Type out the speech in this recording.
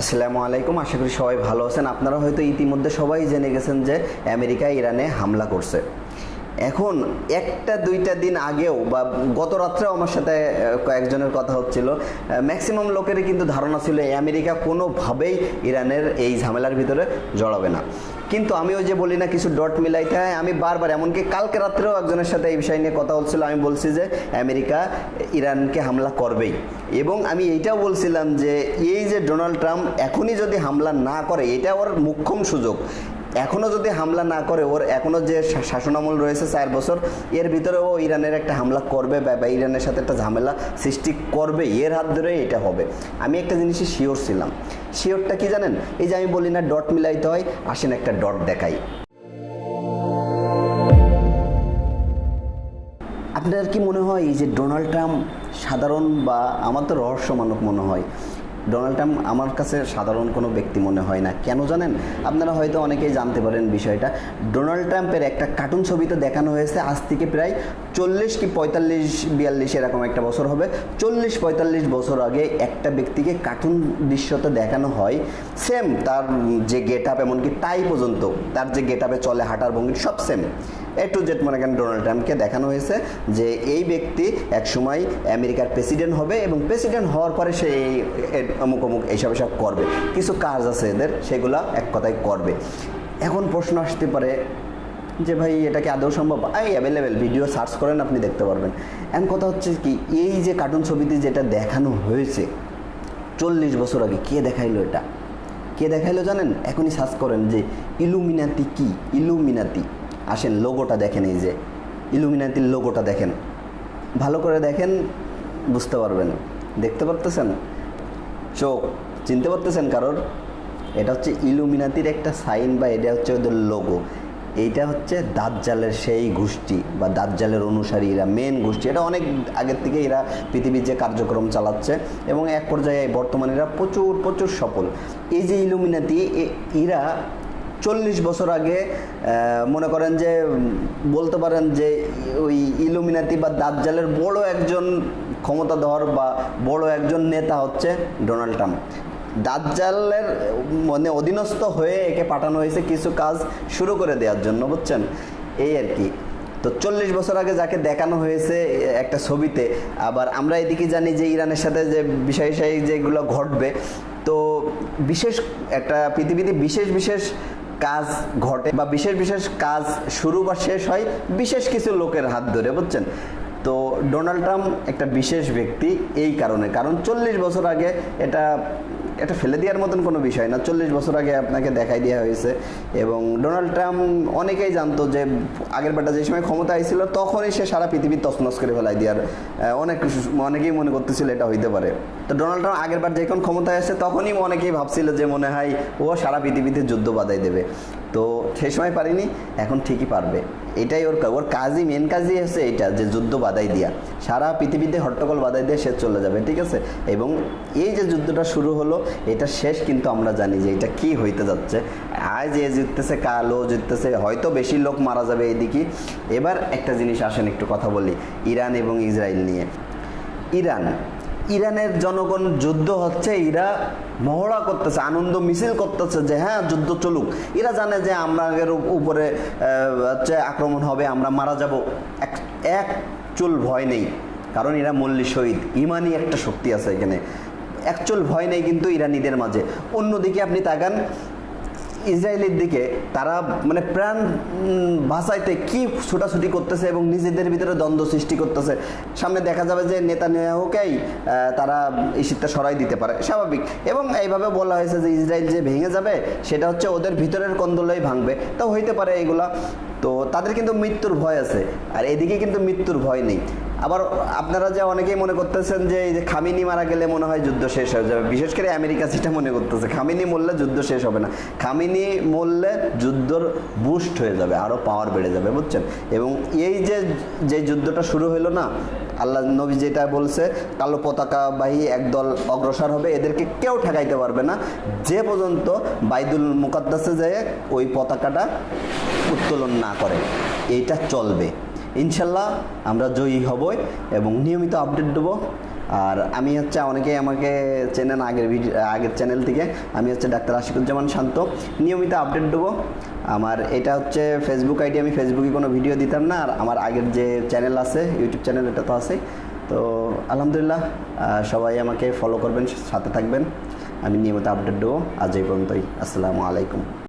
আসসালামু আলাইকুম, আশা করি সবাই ভালো আছেন। আপনারা হয়তো ইতিমধ্যে সবাই জেনে গেছেন যে আমেরিকা ইরানে হামলা করছে। এখন একটা, দুইটা দিন আগেও বা গত রাত্রেও আমার সাথে কয়েকজনের কথা হচ্ছিল ম্যাক্সিমাম লোকেরই কিন্তু ধারণা ছিল আমেরিকা কোনোভাবেই ইরানের এই ঝামেলার ভিতরে জড়াবে না। কিন্তু আমি ওই যে বলি না কিছু ডট মিলাইতে, হয়, আমি বারবার, এমনকি কালকে রাত্রেও একজনের সাথে এই বিষয় নিয়ে কথা হচ্ছিল, আমি বলছি যে আমেরিকা ইরানকে হামলা করবেই। এবং আমি এইটাও বলছিলাম যে এই যে ডোনাল্ড ট্রাম্প এখনই যদি হামলা না করে, এটা ওর মুখ্যম সুযোগ। এখনও যদি হামলা না করে, ওর এখনও যে শাসনামল রয়েছে চার বছর, এর ভিতরে ও ইরানের একটা হামলা করবে বা ইরানের সাথে একটা ঝামেলা সৃষ্টি করবে। এর হাত ধরে এটা হবে। আমি একটা জিনিসই শিওর ছিলাম। শিওরটা কি জানেন? এই যে আমি বলি না ডট মিলাইতে হয়, আসেন একটা ডট দেখাই। আপনার কি মনে হয় এই যে ডোনাল্ড ট্রাম্প সাধারণ বা, আমার তো রহস্যমানক মনে হয় ডোনাল্ড ট্রাম্প আমার কাছে সাধারণ কোনো ব্যক্তি মনে হয় না। কেন জানেন? আপনারা হয়তো অনেকেই জানতে পারেন বিষয়টা। ডোনাল্ড ট্রাম্পের একটা কার্টুন ছবিতে দেখানো হয়েছে। আজ থেকে প্রায় চল্লিশ কি পঁয়তাল্লিশ, বিয়াল্লিশ এরকম একটা বছর হবে। চল্লিশ, পঁয়তাল্লিশ বছর আগে একটা ব্যক্তিকে কার্টুন দৃশ্যতে দেখানো হয়। সেম তার যে গেট আপ এমনকি টাই পর্যন্ত, তার যে গেট আপে চলে হাঁটার ভঙ্গি সব সেম এ টু জেড মনে করেন ডোনাল্ড ট্রাম্পকে দেখানো হয়েছে যে এই ব্যক্তি একসময় আমেরিকার প্রেসিডেন্ট হবে এবং প্রেসিডেন্ট হওয়ার পরে সে এই অমুক অমুক এইসব এসব করবে। কিছু কাজ আছে এদের, সেগুলো এক কথায় করবে। এখন প্রশ্ন আসতে পারে যে ভাই এটা কি আদৌ সম্ভব? এই অ্যাভেলেবেল ভিডিও সার্চ করেন, আপনি দেখতে পারবেন। এখন কথা হচ্ছে কি, এই যে কার্টুন ছবিতে যেটা দেখানো হয়েছে, চল্লিশ বছর আগে কে দেখাইলো এটা? কে দেখাইলো জানেন? এখনই সার্চ করেন যে ইলুমিনাতি কি? ইলুমিনাতি আসেন, লোগোটা দেখেন এই যে, ইলুমিনাতির লোগোটা দেখেন। ভালো করে দেখেন, বুঝতে পারবেন। দেখতে পারতেছেন? চোখ, চিনতে পারতেছেন কারোর? এটা হচ্ছে ইলুমিনাতির একটা সাইন বা এটা হচ্ছে ওদের লোগো। এইটা হচ্ছে দাঁতজালের সেই গোষ্ঠী বা দাঁতজালের অনুসারী, এরা মেন গোষ্ঠী। এটা অনেক আগের থেকে এরা পৃথিবীর যে কার্যক্রম চালাচ্ছে এবং এক পর্যায়ে বর্তমানে এরা প্রচুর প্রচুর সফল। এই যে ইলুমিনাতি এরা চল্লিশ বছর আগে মনে করেন যে বলতে পারেন যে, ওই ইলুমিনাতি বা দাজ্জালের বড় একজন ক্ষমতাধর বা বড় একজন নেতা হচ্ছে ডোনাল্ড ট্রাম্প। দাজ্জালের মানে অধীনস্থ হয়ে একে পাঠানো হয়েছে কিছু কাজ শুরু করে দেওয়ার জন্য, বুঝছেন? এই আর কি। তো চল্লিশ বছর আগে যাকে দেখানো হয়েছে একটা ছবিতে, আবার আমরা এদিকে জানি যে ইরানের সাথে যে বিষয় যেগুলো ঘটবে, তো বিশেষ একটা পৃথিবীতে বিশেষ বিশেষ কাজ ঘটে বা বিশেষ বিশেষ কাজ শুরু বা শেষ হয় বিশেষ কিছু লোকের হাত ধরে, বুঝছেন? তো ডোনাল্ড ট্রাম্প একটা বিশেষ ব্যক্তি এই কারণে। কারণ চল্লিশ বছর আগে এটা এটা ফেলে দেওয়ার মতন কোনো বিষয় না। চল্লিশ বছর আগে আপনাকে দেখাই দেওয়া হয়েছে এবং ডোনাল্ড ট্রাম্প অনেকেই জানতো যে আগের বেটা যে সময় ক্ষমতা আইছিল, তখনই সে সারা পৃথিবী তছনছ করে ফেলাই দেওয়ার অনেক অনেকেই মনে করতেছিল এটা হইতে পারে। তো ডোনাল্ড ট্রাম্প আগের বার যখন ক্ষমতায় আসে, তখনই অনেকেই ভাবছিল যে মনে হয় ও সারা পৃথিবীতে যুদ্ধ বাধাই দেবে। তো সেই সময় পারিনি, এখন ঠিকই পারবে। এটাই ওর ওর কাজই মেন কাজই হচ্ছে এটা যে যুদ্ধ বাধাই দিয়া। সারা পৃথিবীতে হট্টগোল বাধাই দিয়ে সে চলে যাবে, ঠিক আছে? এবং এই যে যুদ্ধটা শুরু হলো, এটা শেষ কিন্তু আমরা জানি যে এটা কি হইতে যাচ্ছে। আজ এ জিততেছে কাল, জিততেছে, হয়তো বেশি লোক মারা যাবে এইদিকে। এবার একটা জিনিস আসেন একটু কথা বলি, ইরান এবং ইসরায়েল নিয়ে। ইরান ইরানের জনগণ যুদ্ধ হচ্ছে এরা মহড়া করতেছে, আনন্দ মিছিল করতেছে যে হ্যাঁ যুদ্ধ চলুক। এরা জানে যে আমাদের উপরে হচ্ছে আক্রমণ হবে, আমরা মারা যাব। এক এক চুল ভয় নেই, কারণ এরা মল্লী শহীদ। ইমানই একটা শক্তি আছে এখানে। একচুল ভয় নেই কিন্তু ইরানিদের মাঝে। অন্যদিকে আপনি তাকান ইসরায়েলের দিকে তারা মানে প্রাণ বাঁচাইতে কি ছুটাছুটি করতেছে এবং নিজেদের ভিতরে দ্বন্দ্ব সৃষ্টি করতেছে, সামনে দেখা যাবে যে নেতা নেওয়াকেই তারা ইস্যুটা সরাই দিতে পারে। স্বাভাবিক। এবং এইভাবে বলা হয়েছে যে ইসরায়েল যে ভেঙে যাবে, সেটা হচ্ছে ওদের ভিতরের কন্দলেই ভাঙবে। তো হইতে পারে এগুলা। তো তাদের কিন্তু মৃত্যুর ভয় আছে। আর এদিকে কিন্তু মৃত্যুর ভয় নেই। আবার আপনারা যে অনেকেই মনে করতেছেন যে এই যে খামিনি মারা গেলে মনে হয় যুদ্ধ শেষ হয়ে যাবে। বিশেষ করে আমেরিকা সেটা মনে করতেছে, খামিনি মরলে যুদ্ধ শেষ হবে না। খামিনি মরলে যুদ্ধর বুস্ট হয়ে যাবে আরও পাওয়ার বেড়ে যাবে, বুঝছেন? এবং এই যে যে যুদ্ধটা শুরু হলো না, আল্লাহ নবী যেটা বলছে, কালো পতাকাবাহী একদল অগ্রসর হবে, এদেরকে কেউ ঠেকাইতে পারবে না। যে পর্যন্ত বাইদুল মুকাদ্দাসে যেয়ে ওই পতাকাটা উত্তোলন না করে, এইটা চলবে। ইনশাল্লাহ আমরা জয়ী হবই এবং নিয়মিত আপডেট দেবো। আর আমি হচ্ছে অনেকেই আমাকে চেনেন আগের ভিডিও আগের চ্যানেল থেকে। আমি হচ্ছে ডাক্তার আশিকুজ্জামান শান্ত। নিয়মিত আপডেট দেবো। আমার এটা হচ্ছে ফেসবুক আইডি, আমি ফেসবুকে কোনো ভিডিও দিতাম না। আর আমার আগের যে চ্যানেল আছে ইউটিউব চ্যানেল, এটা তো আছে। তো আলহামদুলিল্লাহ সবাই আমাকে ফলো করবেন, সাথে থাকবেন। আমি নিয়মিত আপডেট দেবো। আজ এই পর্যন্তই। আসসালামু আলাইকুম।